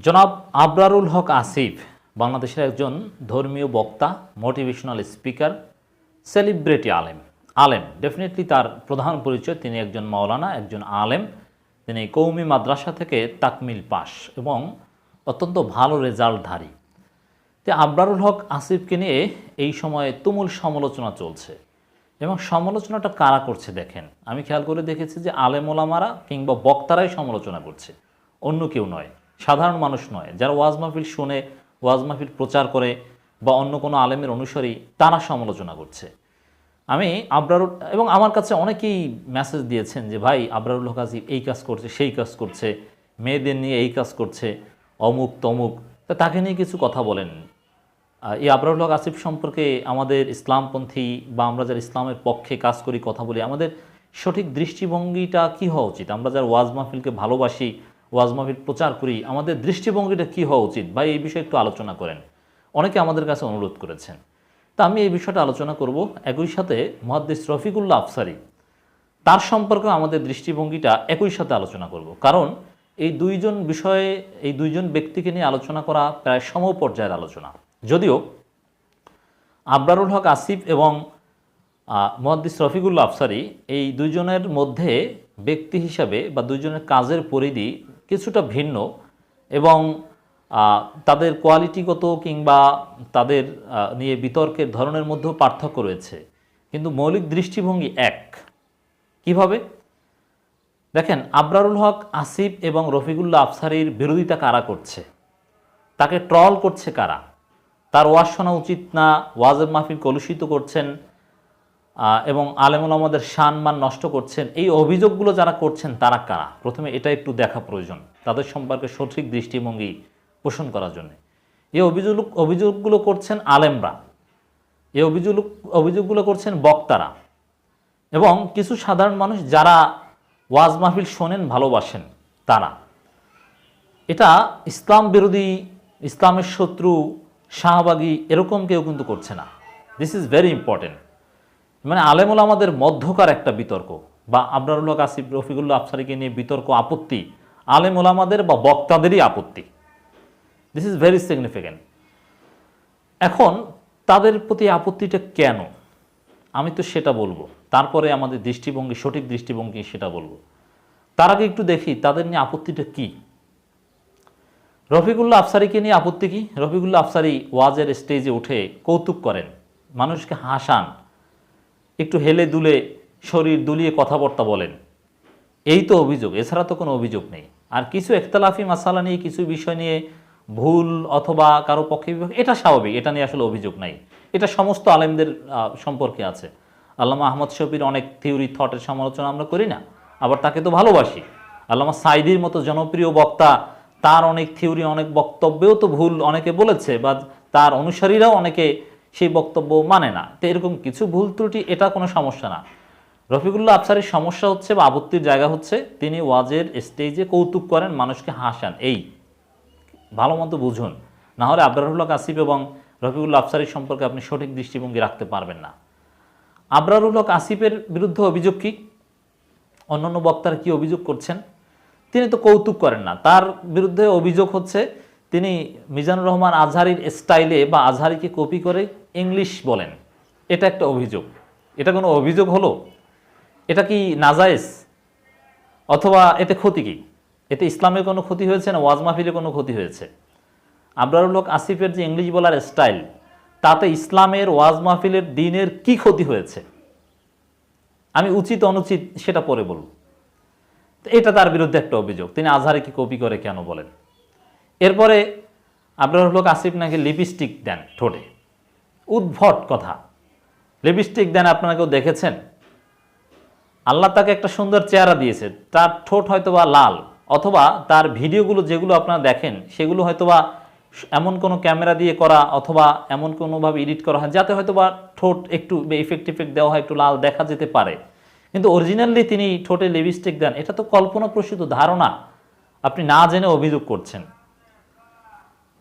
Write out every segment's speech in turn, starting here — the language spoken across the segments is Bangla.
জনাব আবরারুল হক আসিফ বাংলাদেশের একজন ধর্মীয় বক্তা, মোটিভেশনাল স্পিকার, সেলিব্রিটি আলেম। আলেম, ডেফিনেটলি তার প্রধান পরিচয়, তিনি একজন মাওলানা, একজন আলেম। তিনি কৌমি মাদ্রাসা থেকে তাকমিল পাস এবং অত্যন্ত ভালো রেজাল্টধারী। তো আবরারুল হক আসিফকে নিয়ে এই সময়ে তুমুল সমালোচনা চলছে। এবং সমালোচনাটা কারা করছে দেখেন। আমি খেয়াল করে দেখেছি যে আলেম ওলামারা কিংবা বক্তারাই সমালোচনা করছে। অন্য কেউ নয়। সাধারণ মানুষ নয়। যারা ওয়াজ মাহফিল শুনে, ওয়াজ মাহফিল প্রচার করে বা অন্য কোনো আলেমের অনুসারী, তারা সমালোচনা করছে। আমি আবরারুল, এবং আমার কাছে অনেকেই মেসেজ দিয়েছেন যে, ভাই, আবরারুল আসিফ এই কাজ করছে, সেই কাজ করছে, মেয়েদের নিয়ে এই কাজ করছে, অমুক, তমুক। তাকে নিয়ে কিছু কথা বলেন। এই আবরারুল হক আসিফ সম্পর্কে আমাদের ইসলামপন্থী বা আমরা যারা ইসলামের পক্ষে কাজ করি, কথা বলি, আমাদের সঠিক দৃষ্টিভঙ্গিটা কি হওয়া উচিত? আমরা যারা ওয়াজ মাহফিলকে ভালোবাসি ওয়াজ মাহফিল প্রচার করি, আমাদের দৃষ্টিভঙ্গিটা কি হওয়া উচিত? বা এই বিষয়ে একটু আলোচনা করেন। অনেকে আমাদের কাছে অনুরোধ করেছেন। তা আমি এই বিষয়টা আলোচনা করব একই সাথে মহাদ্দেশ রফিকুল্লাহ আফসারি। তার সম্পর্কে আমাদের দৃষ্টিভঙ্গিটা একই সাথে আলোচনা করব। কারণ এই দুইজন বিষয়ে, এই দুইজন ব্যক্তিকে নিয়ে আলোচনা করা প্রায় সমপর্যায়ের আলোচনা। যদিও আবরারুল হক আসিফ এবং মহাদ্দিস রফিকুল্লা আফসারি এই দুইজনের মধ্যে ব্যক্তি হিসাবে বা দুজনের কাজের পরিধি কিছুটা ভিন্ন এবং তাদের কোয়ালিটিগত কিংবা তাদের নিয়ে বিতর্কের ধরনের মধ্যেও পার্থক্য রয়েছে। কিন্তু মৌলিক দৃষ্টিভঙ্গি এক। কীভাবে? দেখেন, আবরারুল হক, আসিফ এবং রফিকুল্লাহ আফসারির বিরোধিতা কারা করছে? তাকে ট্রল করছে কারা? তার ওয়াজ শোনা উচিত না? ওয়াজের মাহফিল কলুষিত করছেন? এবং আলেমুল আমাদের সম্মান নষ্ট করছেন, এই অভিযোগগুলো যারা করছেন, তারা কারা? প্রথমে এটা একটু দেখা প্রয়োজন, তাদের সম্পর্কে সঠিক দৃষ্টিভঙ্গি পোষণ করার জন্য। এই অভিযোগ, অভিযোগগুলো করছেন আলেমরা। এই অভিযোগ, অভিযোগগুলো করছেন বক্তারা। এবং কিছু সাধারণ মানুষ যারা ওয়াজ মাহফিল শোনেন, ভালোবাসেন, তারা। এটা ইসলাম বিরোধী, ইসলামের শত্রু শাহবাগী, এরকম কেউ কিন্তু করছে না। দিস ইজ ভেরি ইম্পর্টেন্ট মানে আলেমুল আমাদের মধ্যকার একটা বিতর্ক বা আবরারুল্লাহ কাসিফ রফিকুল্লাহ আফসারিকে নিয়ে বিতর্ক, আপত্তি, আলেমুল আমাদের বা বক্তাদেরই আপত্তি। দিস ইজ ভেরি সিগনিফিক্যান্ট এখন তাদের প্রতি আপত্তিটা কেন? আমি তো সেটা বলব। তারপরে আমাদের দৃষ্টিভঙ্গি, সঠিক দৃষ্টিভঙ্গি সেটা বলব। তার আগে একটু দেখি, তাদের নিয়ে আপত্তিটা কি? রফিকুল্লাহ আফসারিকে নিয়ে আপত্তি কি? রফিকুল্লাহ আফসারি ওয়াজের স্টেজে উঠে কৌতুক করেন। মানুষকে হাসান। একটু হেলে দুলে শরীর দুলিয়ে কথাবার্তা বলেন। এই তো অভিযোগ, এছাড়া তো কোনো অভিযোগ নেই। আর কিছু একতলাফি মাসালা নিয়ে, কিছু বিষয় নিয়ে ভুল অথবা কারও পক্ষে বিপক্ষে, এটা স্বাভাবিক, এটা নিয়ে আসলে অভিযোগ নাই। এটা সমস্ত আলেমদের সম্পর্কে আছে। আল্লামা আহমদ শফির অনেক থিওরি, থটের সমালোচনা আমরা করি না, আবার তাকে তো ভালোবাসি। আল্লামা সাইদির মতো জনপ্রিয় বক্তা, তার অনেক থিওরি, অনেক বক্তব্যেও তো ভুল অনেকে বলেছে, বা তার অনুসারীরাও অনেকে সেই বক্তব্য মানে না। তো এরকম কিছু ভুল ত্রুটি, এটা কোনো সমস্যা না। রফিকুল্লাহ আফসারের সমস্যা হচ্ছে বা আপত্তির জায়গা হচ্ছে, তিনি ওয়াজের স্টেজে কৌতুক করেন, মানুষকে হাসান। এই, ভালো মতো বুঝুন। না হলে আবরারুল্লাহ কাসিফ এবং রফিকুল্লাহ আফসারির সম্পর্কে আপনি সঠিক দৃষ্টিভঙ্গি রাখতে পারবেন না। আবরারুল আসিফের বিরুদ্ধে অভিযোগ কি? অন্যান্য বক্তারা কি অভিযোগ করছেন? তিনি তো কৌতুক করেন না। তার বিরুদ্ধে অভিযোগ হচ্ছে, তিনি মিজানুর রহমান আজহারির স্টাইলে বা আজহারিকে কপি করে ইংলিশ বলেন, এটা একটা অভিযোগ। এটা কোনো অভিযোগ হলো? এটা কি নাজায়েজ? অথবা এতে ক্ষতি কি? এতে ইসলামের কোনো ক্ষতি হয়েছে না ওয়াজ মাহফিলের কোনো ক্ষতি হয়েছে? আবরারুল হক আসিফের যে ইংলিশ বলার স্টাইল, তাতে ইসলামের ওয়াজ মাহফিলের দিনের কি ক্ষতি হয়েছে? আমি উচিত অনুচিত সেটা পরে বলব। এটা তার বিরুদ্ধে একটা অভিযোগ। তিনি আজহারিকে কপি করে কেন বলেন? এরপরে আবরারুল হক আসিফ নাকি লিপস্টিক দেন ঠোঁটে। উদ্ভট কথা। লিপস্টিক দেন আপনারা কেউ দেখেছেন? আল্লাহ তাকে একটা সুন্দর চেহারা দিয়েছে। তার ঠোঁট হয়তোবা লাল, অথবা তার ভিডিওগুলো যেগুলো আপনারা দেখেন, সেগুলো হয়তোবা এমন কোনো ক্যামেরা দিয়ে করা, অথবা এমন কোনোভাবে এডিট করা হয়, যাতে হয়তোবা ঠোঁট একটু ইফেক্ট ইফেক্ট দেওয়া হয়, একটু লাল দেখা যেতে পারে। কিন্তু অরিজিনালি তিনি ঠোঁটে লিপস্টিক দেন। এটা তো কল্পনাপ্রসূত ধারণা। আপনি না জেনে অভিযোগ করছেন।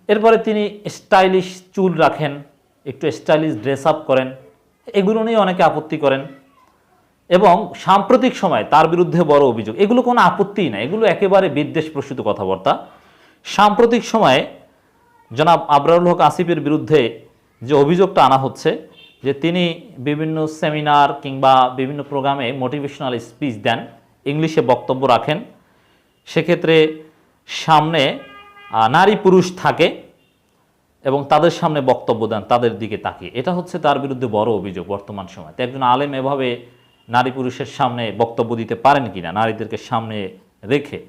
এরপরে তিনি স্টাইলিশ চুল রাখেন। একটু স্টাইলিশ ড্রেস আপ করেন, এগুলো নিয়ে অনেকে আপত্তি করেন। এবং সাম্প্রতিক সময়ে তার বিরুদ্ধে বড় অভিযোগ, এগুলো কোনো আপত্তিই না, এগুলো একেবারে বিদ্বেষ প্রসূত কথাবার্তা। সাম্প্রতিক সময়ে জনাব আবরারুল হক আসিফের বিরুদ্ধে যে অভিযোগটা আনা হচ্ছে, যে তিনি বিভিন্ন সেমিনার কিংবা বিভিন্ন প্রোগ্রামে মোটিভেশনাল স্পিচ দেন, ইংলিশে বক্তব্য রাখেন, সেক্ষেত্রে সামনে নারী পুরুষ থাকে এবং তাদের সামনে বক্তব্য দেন, তাদের দিকে তাকিয়ে। এটা হচ্ছে তার বিরুদ্ধে বড় অভিযোগ বর্তমান সময়। তো একজন আলেম এভাবে নারী পুরুষের সামনে বক্তব্য দিতে পারেন কিনা, নারীদেরকে সামনে রেখে,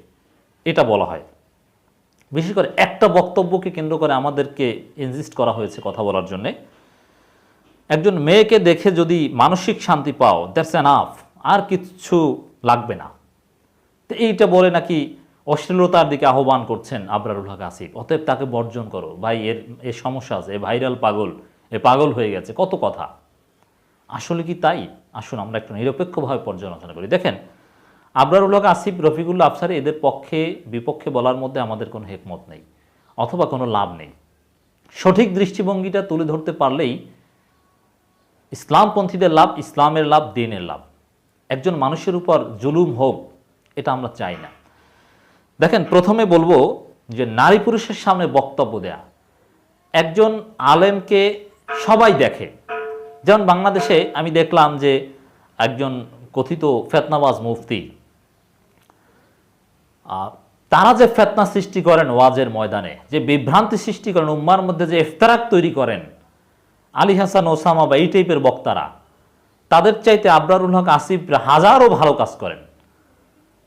এটা বলা হয়। বিশেষ করে একটা বক্তব্যকে কেন্দ্র করে আমাদেরকে ইনজিস্ট করা হয়েছে কথা বলার জন্যে। একজন মেয়েকে দেখে যদি মানসিক শান্তি পাও দ্যাটস অ্যানাফ আর কিচ্ছু লাগবে না। তো এইটা বলে নাকি অশ্লীলতার দিকে আহ্বান করছেন আবরারুল হক আসিফ। অতএব তাকে বর্জন করো। ভাই, এর এর সমস্যা আছে, এ ভাইরাল পাগল, এ পাগল হয়ে গেছে, কত কথা। আসলে কি তাই? আসুন, আমরা একটু নিরপেক্ষভাবে পর্যালোচনা করি। দেখেন, আবরারুল হক আসিফ রফিকুল্লা আফসারি এদের পক্ষে, বিপক্ষে বলার মধ্যে আমাদের কোনো হেকমত নেই, অথবা কোনো লাভ নেই। সঠিক দৃষ্টিভঙ্গিটা তুলে ধরতে পারলেই ইসলামপন্থীদের লাভ, ইসলামের লাভ, দিনের লাভ। একজন মানুষের উপর জুলুম হোক, এটা আমরা চাই না। দেখেন, প্রথমে বলব যে নারী পুরুষের সামনে বক্তব্য দেয়া। একজন আলেমকে সবাই দেখে। যেমন বাংলাদেশে আমি দেখলাম যে একজন কথিত ফেতনাবাজ মুফতি তারা যে ফেতনা সৃষ্টি করেন ওয়াজের ময়দানে, যে বিভ্রান্তি সৃষ্টি করেন, উম্মার মধ্যে যে ইফতারাক তৈরি করেন, আলী হাসান, ওসামা বা এই টাইপের বক্তারা, তাদের চাইতে আবরারুল হক আসিফ হাজারো ভালো কাজ করেন।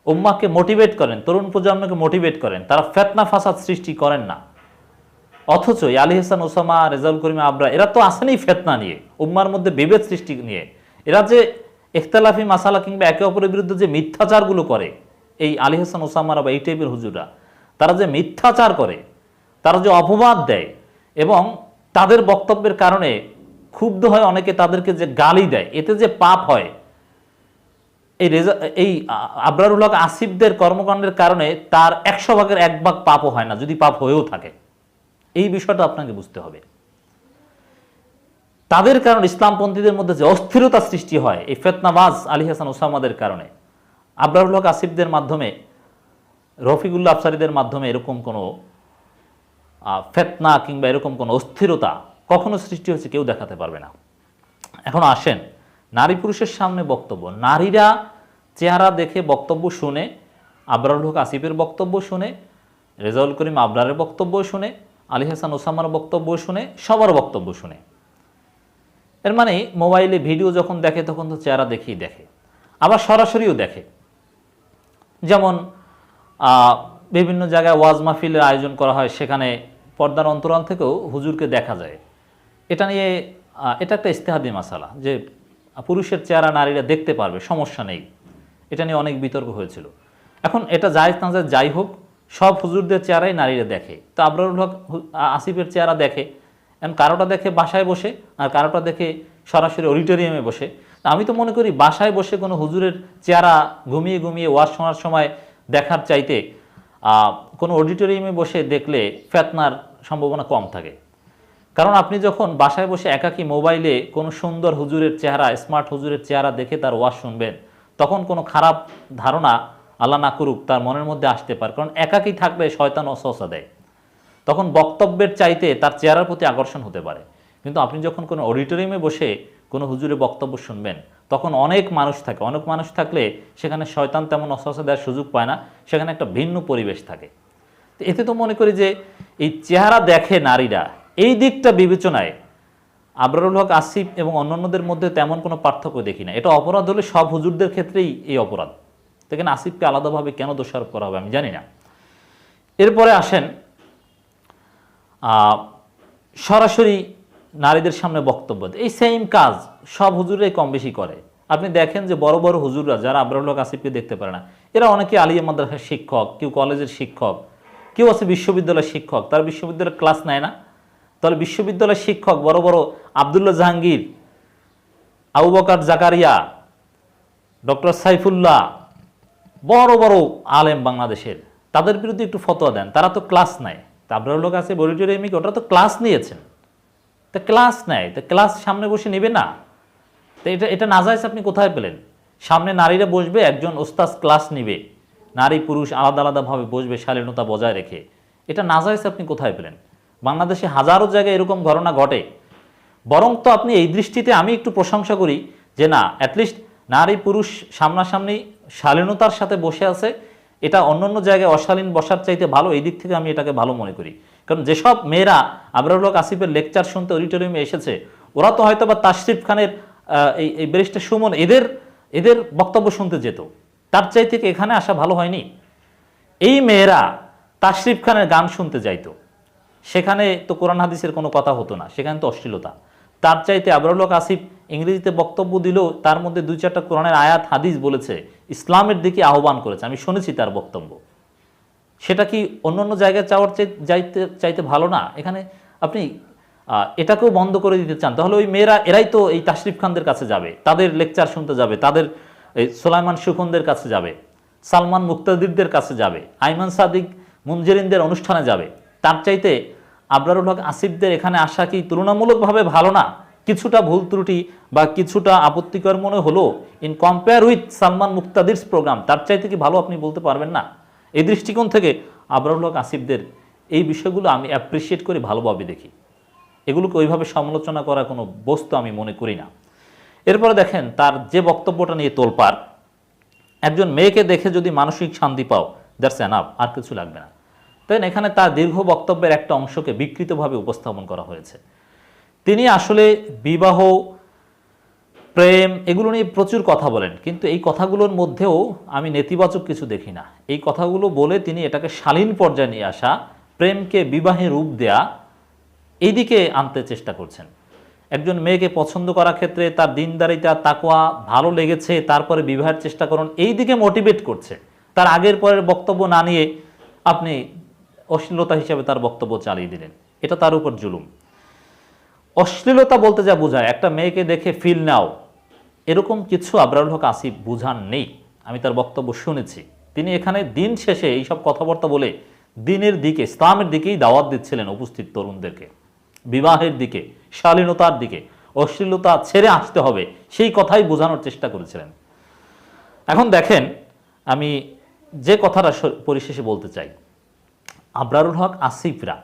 উম্মাকে মোটিভেট করেন, তরুণ প্রজন্মকে মোটিভেট করেন, তারা ফেতনা ফাসাদ সৃষ্টি করেন না। অথচ আলী হাসান, ওসামা, রেজাউল করিম, আবরা, এরা তো আসেনি ফেতনা নিয়ে, উম্মার মধ্যে বিভেদ সৃষ্টি নিয়ে। এরা যে ইখতালাফি মাসালা কিংবা একে অপরের বিরুদ্ধে যে মিথ্যাচারগুলো করে, এই আলী হাসান, ওসামারা বা এই টাইপের হুজুরা তারা যে মিথ্যাচার করে, তারা যে অপবাদ দেয়, এবং তাদের বক্তব্যের কারণে ক্ষুব্ধ হয় অনেকে তাদেরকে যে গালি দেয়, এতে যে পাপ হয় এই রেজা এই আবরারুল হক আসিফদের কর্মকাণ্ডের কারণে তার একশো ভাগের এক ভাগ পাপও হয় না, যদি পাপ হয়েও থাকে। এই বিষয়টা আপনাকে বুঝতে হবে। তাদের কারণে ইসলামপন্থীদের মধ্যে যে অস্থিরতা সৃষ্টি হয় এই ফেতনাবাজ আলী হাসান ওসামাদের কারণে, আবরারুল হক আসিফদের মাধ্যমে, রফিকুল্লাহ আফসারিদের মাধ্যমে এরকম কোনো ফেতনা কিংবা এরকম কোনো অস্থিরতা কখনো সৃষ্টি হয়েছে কেউ দেখাতে পারবে না। এখন আসেন, নারী পুরুষের সামনে বক্তব্য, নারীরা চেহারা দেখে বক্তব্য শুনে আবরারুল হক আসিফের বক্তব্য শুনে, রেজাউল করিম আবরারের বক্তব্য শুনে, আলী হাসান ওসামার বক্তব্য শুনে, সবার বক্তব্য শুনে। এর মানে মোবাইলে ভিডিও যখন দেখে, তখন তো চেহারা দেখেই দেখে, আবার সরাসরিও দেখে। যেমন বিভিন্ন জায়গায় ওয়াজ মাহফিলের আয়োজন করা হয়, সেখানে পর্দার অন্তরাল থেকেও হুজুরকে দেখা যায়। এটা নিয়ে এটা একটা ইস্তেহাদি মাসালা যে পুরুষের চেহারা নারীরা দেখতে পারবে, সমস্যা নেই। এটা নিয়ে অনেক বিতর্ক হয়েছিল। এখন এটা না যায় যাই হোক, সব হুজুরদের চেহারাই নারীরা দেখে। তো আবরারুল হক আসিফের চেহারা দেখে। এখন কারোটা দেখে বাসায় বসে, আর কারোটা দেখে সরাসরি অডিটোরিয়ামে বসে। আমি তো মনে করি বাসায় বসে কোনো হুজুরের চেহারা ঘুমিয়ে ঘুমিয়ে ওয়াজ শোনার সময় দেখার চাইতে কোনো অডিটোরিয়ামে বসে দেখলে ফেতনার সম্ভাবনা কম থাকে। কারণ আপনি যখন বাসায় বসে একাকী মোবাইলে কোনো সুন্দর হুজুরের চেহারা, স্মার্ট হুজুরের চেহারা দেখে তার ওয়াজ শুনবেন তখন কোনো খারাপ ধারণা আল্লাহ না করুক, তার মনের মধ্যে আসতে পারে। কারণ একাকী থাকলে শয়তান অসহসা দেয়। তখন বক্তব্যের চাইতে তার চেহারার প্রতি আকর্ষণ হতে পারে। কিন্তু আপনি যখন কোনো অডিটোরিয়ামে বসে কোনো হুজুরে বক্তব্য শুনবেন, তখন অনেক মানুষ থাকে। অনেক মানুষ থাকলে সেখানে শয়তান তেমন অসহসা দেওয়ার সুযোগ পায় না। সেখানে একটা ভিন্ন পরিবেশ থাকে। এতে তো মনে করি যে, এই চেহারা দেখে নারীরা, এই দিকটা বিবেচনায় আবরারুল হক, আসিফ এবং অন্যান্যদের মধ্যে তেমন কোনো পার্থক্য দেখি না। এটা অপরাধ হলে সব হুজুরদের ক্ষেত্রেই এই অপরাধ। দেখেন আসিফকে আলাদাভাবে কেন দোষারোপ করা হবে আমি জানি না। এরপরে আসেন সরাসরি নারীদের সামনে বক্তব্য। এই সেম কাজ সব হুজুরাই কম বেশি করে। আপনি দেখেন যে বড় বড় হুজুররা যারা আবরারুল হক, আসিফকে দেখতে পারে না, এরা অনেকে আলিয়া মাদ্রাসার শিক্ষক, কেউ কলেজের শিক্ষক, কেউ আছে বিশ্ববিদ্যালয়ের শিক্ষক। তারা বিশ্ববিদ্যালয়ের ক্লাস নেয় না। তাহলে বিশ্ববিদ্যালয়ের শিক্ষক বড় বড় আবদুল্লাহ জাহাঙ্গীর, আবু জাকারিয়া, ডক্টর সাইফুল্লাহ, বড় বড় আলেম বাংলাদেশের, তাদের বিরুদ্ধে একটু ফতোয়া দেন। তারা তো ক্লাস নেয়। তা আপনার লোক আছে বডিটোরিয়ামিক ওটা তো ক্লাস নিয়েছেন। তা ক্লাস নেয়। তা ক্লাস সামনে বসে নেবে না। তো এটা এটা নাজাইজ আপনি কোথায় পেলেন? সামনে নারীরা বসবে, একজন ওস্তাজ ক্লাস নিবে। নারী পুরুষ আলাদা আলাদাভাবে বসবে, শালীনতা বজায় রেখে। এটা নাজাইজ আপনি কোথায় পেলেন? বাংলাদেশে হাজারো জায়গায় এরকম ঘটনা ঘটে। বরং তো আপনি এই দৃষ্টিতে আমি একটু প্রশংসা করি যে না অ্যাটলিস্ট নারী পুরুষ সামনাসামনি শালীনতার সাথে বসে আছে, এটা অন্যান্য জায়গায় অশালীন বসার চাইতে ভালো, এই দিক থেকে আমি এটাকে ভালো মনে করি। কারণ যেসব মেয়েরা আবরারুল হক আসিফের লেকচার শুনতে অডিটোরিয়ামে এসেছে, ওরা তো হয়তো বা তাশরিফ খানের এই এই ব্যারিস্টার সুমন, এদের এদের বক্তব্য শুনতে যেত। তার চাই থেকে এখানে আসা ভালো হয়নি? এই মেয়েরা তাশরিফ খানের গান শুনতে যাইতো। সেখানে তো কোরআন হাদিসের কোনো কথা হতো না, সেখানে তো অশ্লীলতা। তার চাইতে আবরুল হক আসিফ ইংরেজিতে বক্তব্য দিলেও তার মধ্যে দুই চারটা কোরআনের আয়াত, হাদিস বলেছে, ইসলামের দিকে আহ্বান করেছে। আমি শুনেছি তার বক্তব্য। সেটা কি অন্য অন্য জায়গায় চাওয়ার চাই- যাইতে চাইতে ভালো না? এখানে আপনি এটাকেও বন্ধ করে দিতে চান। তাহলে ওই মেয়েরা, এরাই তো এই তাশরিফ খানদের কাছে যাবে। তাদের লেকচার শুনতে যাবে। তাদের, এই সোলাইমান সুখনদের কাছে যাবে। সালমান মুক্তাদিরদের কাছে যাবে। আইমান সাদিক মুনজেরিনদের অনুষ্ঠানে যাবে। তার চাইতে আবরারুল হক আসিফদের এখানে আসা কি তুলনামূলকভাবে ভালো না? কিছুটা ভুল ত্রুটি বা কিছুটা আপত্তিকর মনে হলো in compare with Salman Muktadir's programme তার চাইতে কি ভালো আপনি বলতে পারবেন না? এই দৃষ্টিকোণ থেকে আবরারুল হক আসিফদের এই বিষয়গুলো আমি অ্যাপ্রিসিয়েট করে ভালোভাবে দেখি। এগুলোকে ওইভাবে সমালোচনা করার কোনো বস্তু আমি মনে করি না। এরপরে দেখেন, তার যে বক্তব্যটা নিয়ে তোলপার একজন মেয়েকে দেখে যদি মানসিক শান্তি পাও দ্যাটস এনাফ আর কিছু লাগবে না। তাই এখানে তার দীর্ঘ বক্তব্যের একটা অংশকে বিকৃতভাবে উপস্থাপন করা হয়েছে। তিনি আসলে বিবাহ, প্রেম এগুলো নিয়ে প্রচুর কথা বলেন, কিন্তু এই কথাগুলোর মধ্যেও আমি নেতিবাচক কিছু দেখি না। এই কথাগুলো বলে তিনি এটাকে শালীন পর্যায়ে নিয়ে আসা, প্রেমকে বিবাহে রূপ দেয়া, এইদিকে আনতে চেষ্টা করছেন। একজন মেয়েকে পছন্দ করার ক্ষেত্রে তার দিনদারিতা তাকোয়া ভালো লেগেছে, তারপরে বিবাহের চেষ্টা করুন এই দিকে মোটিভেট করছে। তার আগের পরের বক্তব্য না নিয়ে আপনি অশ্লীলতা হিসাবে তার বক্তব্য চালিয়ে দিলেন। এটা তার উপর জুলুম। অশ্লীলতা বলতে যা বোঝায়, একটা মেয়েকে দেখে ফিল নাও। এরকম কিছু আবরারুল হক আসিফ বুঝান নেই। আমি তার বক্তব্য শুনেছি। তিনি এখানে দিন শেষে এইসব কথাবার্তা বলে দিনের দিকে, ইসলামের দিকেই দাওয়াত দিচ্ছিলেন উপস্থিত তরুণদেরকে। বিবাহের দিকে, শালীনতার দিকে, অশ্লীলতা ছেড়ে আসতে হবে, সেই কথাই বোঝানোর চেষ্টা করেছিলেন। এখন দেখেন, আমি যে কথাটা পরিশেষে বলতে চাই। আবরারুল হক, আসিফরা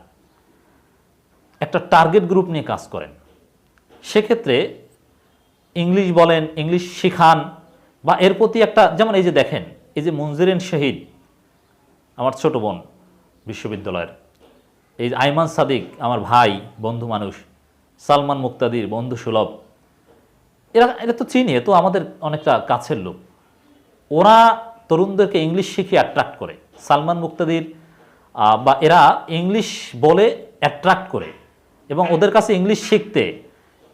একটা টার্গেট গ্রুপ নিয়ে কাজ করেন। সেক্ষেত্রে ইংলিশ বলেন, ইংলিশ শিখান বা এর প্রতি একটা, যেমন এই যে দেখেন, এই যে মঞ্জুরিন শহীদ, আমার ছোট বোন বিশ্ববিদ্যালয়ের, এই আইমান সাদিক, আমার ভাই, বন্ধু মানুষ, সালমান মুক্তাদির, বন্ধু সুলভ, এরা এটা তো চিনি তো আমাদের অনেকটা কাছের লোক। ওরা তরুণদেরকে ইংলিশ শিখিয়ে অ্যাট্রাক্ট করে। সালমান মুক্তাদির বা এরা ইংলিশ বলে অ্যাট্রাক্ট করে এবং ওদের কাছে ইংলিশ শিখতে।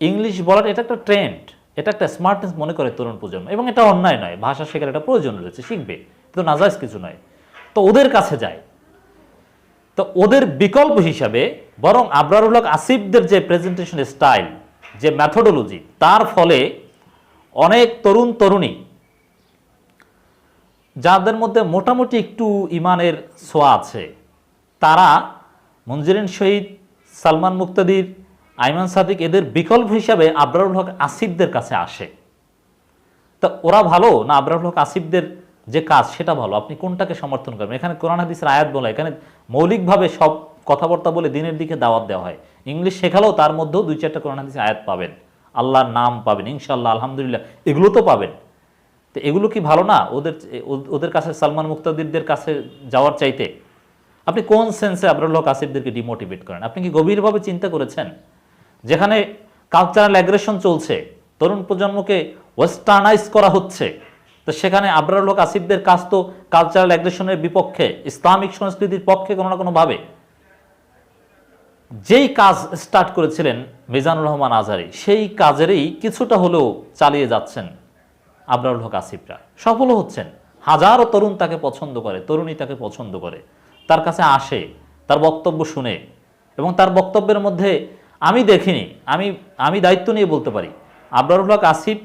ইংলিশ বলার এটা একটা ট্রেন্ড এটা একটা স্মার্টনেস মনে করে তরুণ প্রজন্ম এবং এটা অন্যায় নয়, ভাষা শেখার একটা প্রয়োজন রয়েছে, শিখবে। কিন্তু নাজাইজ কিছু নয়। তো ওদের কাছে যায়। তো ওদের বিকল্প হিসাবে বরং আবরারুল হক আসিফদের যে প্রেজেন্টেশন স্টাইল যে ম্যাথোডোলজি তার ফলে অনেক তরুণ তরুণী যাদের মধ্যে মোটামুটি একটু ইমানের ছোঁয়া আছে তারা মঞ্জুরিন শহীদ সালমান মুক্তাদির, আইমান সাদিক এদের বিকল্প হিসাবে আবরারুল হক আসিফদের কাছে আসে। তা ওরা ভালো না আবরারুল হক আসিফদের যে কাজ সেটা ভালো? আপনি কোনটাকে সমর্থন করবেন এখানে কোরআন হাদিসের আয়াত বলা এখানে মৌলিকভাবে সব কথাবার্তা বলে দিনের দিকে দাওয়াত দেওয়া হয়। ইংলিশ শেখালেও তার মধ্যেও দুই চারটা কোরআন হাদিসের আয়াত পাবেন। আল্লাহর নাম পাবেন ইনশাল্লাহ আলহামদুলিল্লাহ, এগুলো তো পাবেন। তো এগুলো কি ভালো না? ওদের ওদের কাছে সালমান মুক্তাদিরদের কাছে যাওয়ার চাইতে আপনি কোন সেন্সে আবরুল হক আসিফদেরকে ডিমোটিভেট করেন? আপনি কি গভীরভাবে চিন্তা করেছেন? যেখানে কালচারাল অ্যাগ্রেশন চলছে, তরুণ প্রজন্মকে ওয়েস্টার্নাইজ করা হচ্ছে, তো সেখানে আবরারুল হক আসিফদের কাজ তো কালচারাল অ্যাগ্রেশনের বিপক্ষে, ইসলামিক সংস্কৃতির পক্ষে কোনো না কোনোভাবে। যেই কাজ স্টার্ট করেছিলেন মিজানুর রহমান আজারি, সেই কাজেরই কিছুটা হলেও চালিয়ে যাচ্ছেন আবরারুল হক আসিফরা। সফলও হচ্ছেন। হাজারো তরুণ তাকে পছন্দ করে, তরুণী তাকে পছন্দ করে। তার কাছে আসে, তার বক্তব্য শুনে এবং তার বক্তব্যের মধ্যে আমি দেখিনি, আমি আমি দায়িত্ব নিয়ে বলতে পারি। আবরারুল হক আসিফ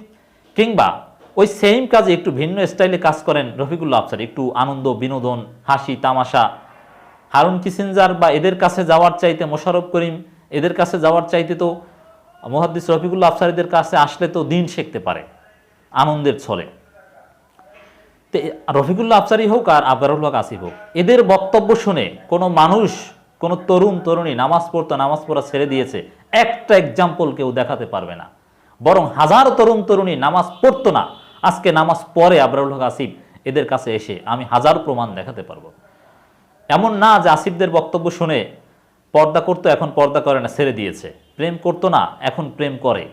কিংবা ওই সেম কাজে একটু ভিন্ন স্টাইলে কাজ করেন রফিকুল্লাহ আফসার। একটু আনন্দ, বিনোদন, হাসি, তামাশা। হারুন কিসিনজার বা এদের কাছে যাওয়ার চাইতে মোশাররফ করিম, এদের কাছে যাওয়ার চাইতে তো মহাদ্দিস রফিকুল্লাহ আফসারিদের কাছে আসলে তো দিন শিখতে পারে, আনন্দের ছলে। তো, রফিকুল্লাহ আফসারি হোক আর আবরারুল হক আসিফ হোক, এদের বক্তব্য শুনে কোনো মানুষ, কোনো তরুণ, তরুণী নামাজ পড়তো, নামাজ পড়া ছেড়ে দিয়েছে, একটা এক্সাম্পল কেউ দেখাতে পারবে না। বরং হাজার তরুণ, তরুণী নামাজ পড়তো না, আজকে নামাজ পড়ে আবরারুল হক, আসিফ এদের কাছে এসে আমি হাজার প্রমাণ দেখাতে পারব। এমন না যে আসিফদের বক্তব্য শুনে পর্দা করতো, এখন পর্দা করে না, ছেড়ে দিয়েছে। প্রেম করতো না, এখন প্রেম করে।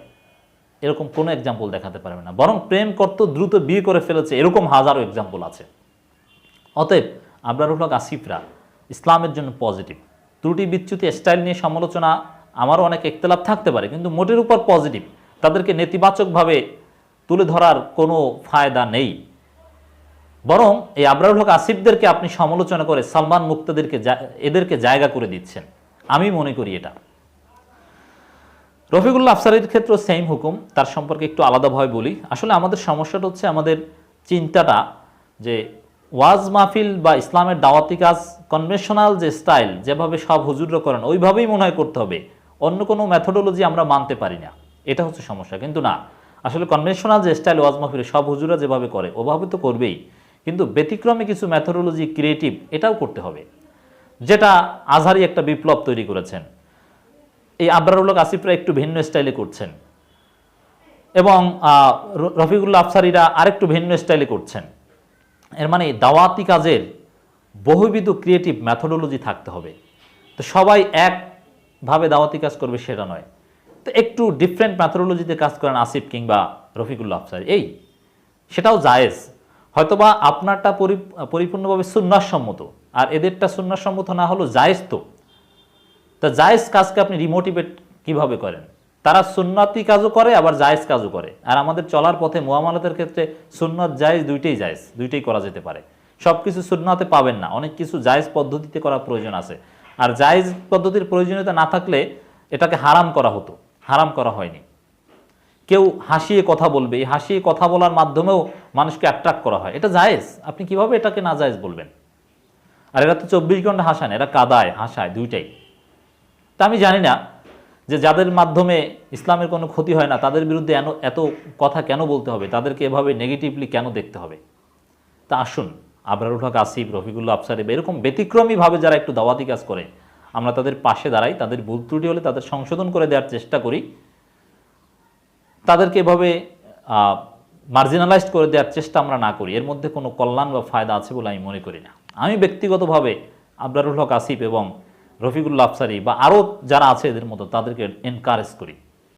এরকম কোনো এক্সাম্পল দেখাতে পারবে না। বরং প্রেম করতো দ্রুত বিয়ে করে ফেলেছে, এরকম হাজারো এক্সাম্পল আছে। অতএব আবরারুল হক আসিফরা ইসলামের জন্য পজিটিভ ত্রুটি বিচ্যুতি স্টাইল নিয়ে সমালোচনা আমারও অনেক একতলাপ থাকতে পারে, কিন্তু মোটের উপর পজিটিভ তাদেরকে নেতিবাচকভাবে তুলে ধরার কোনো ফায়দা নেই। বরং এই আবরারুল হক আসিফদেরকে আপনি সমালোচনা করে সালমান মুক্তাদেরকে এদেরকে জায়গা করে দিচ্ছেন। আমি মনে করি এটা। রফিকুল্লাহ আফসারের ক্ষেত্রে সেম হুকুম, তার সম্পর্কে একটু আলাদাভাবে বলি। আসলে আমাদের সমস্যাটা হচ্ছে আমাদের চিন্তাটা যে ওয়াজ মাহফিল বা ইসলামের দাওয়াতি কাজ কনভেনশনাল যে স্টাইল যেভাবে সব হুজুররা করেন, ওইভাবেই মনে হয় করতে হবে। অন্য কোনো ম্যাথোডোলজি আমরা মানতে পারি না। এটা হচ্ছে সমস্যা। কিন্তু না, আসলে কনভেনশনাল যে স্টাইল ওয়াজ মাহফিল সব হুজুরা যেভাবে করে, ওভাবে তো করবেই। কিন্তু ব্যতিক্রমে কিছু মেথোডোলজি ক্রিয়েটিভ এটাও করতে হবে। যেটা আজহারি একটা বিপ্লব তৈরি করেছেন। এই আবরারুল হক আসিফরা একটু ভিন্ন স্টাইলে করছেন। এবং আহ, র- রফিকুল্লাহ আফসারিরা আরেকটু ভিন্ন স্টাইলে করছেন। এর মানে দাওয়াতি কাজের বহুবিধ ক্রিয়েটিভ ম্যাথোডোলজি থাকতে হবে। তো সবাই একভাবে দাওয়াতি কাজ করবে সেটা নয়। তো একটু ডিফারেন্ট ম্যাথোডোলজিতে কাজ করেন আসিফ কিংবা রফিকুল্লাহ আফসারি। এই সেটাও জায়েজ। হয়তোবা আপনারটা পরি- পরিপূর্ণভাবে সুন্নাসম্মত। আর এদেরটা সুন্নাসম্মত না হলেও জায়েজ তো। তা জায়েজ কাজকে আপনি রিমোটিভেট কীভাবে করেন? তারা সুন্নাতি কাজও করে, আবার জায়েজ কাজও করে। আর আমাদের চলার পথে মোয়ামালাতের ক্ষেত্রে সুন্নত জায়েজ দুইটাই জায়েজ, দুইটাই করা যেতে পারে। সব কিছু সুন্নাতে পাবেন না, অনেক কিছু জায়েজ পদ্ধতিতে করা প্রয়োজন আছে। আর জায়েজ পদ্ধতির প্রয়োজনীয়তা না থাকলে এটাকে হারাম করা হতো, হারাম করা হয়নি। কেউ হাসিয়ে কথা বলবে, এই হাসিয়ে কথা বলার মাধ্যমেও মানুষকে অ্যাট্রাক্ট করা হয়। এটা জায়েজ, আপনি কীভাবে এটাকে না জায়েজ বলবেন? আর এরা তো চব্বিশ ঘণ্টা হাসান, এরা কাদায়, হাসায়, দুইটাই। তা আমি জানি না যে যাদের মাধ্যমে ইসলামের কোনো ক্ষতি হয় না, তাদের বিরুদ্ধে এত কথা কেন বলতে হবে? তাদেরকে এভাবে নেগেটিভলি কেন দেখতে হবে? তা আসুন, আবরারুল হক, আসিফ, রফিকুল্লাহ আফসারিব এরকম ব্যতিক্রমীভাবে যারা একটু দাওয়াতি কাজ করে, আমরা তাদের পাশে দাঁড়াই, তাদের ভুল ত্রুটি হলে তাদের সংশোধন করে দেওয়ার চেষ্টা করি। তাদেরকে এভাবে মার্জিনালাইজড করে দেওয়ার চেষ্টা আমরা না করি। এর মধ্যে কোনো কল্যাণ বা ফায়দা আছে বলে আমি মনে করি না। আমি ব্যক্তিগতভাবে আবরারুল হক, আসিফ এবং রফিকুল্লাহ আফসারি বা আরও যারা আছে এদের মতো তাদেরকে এনকারেজ করি।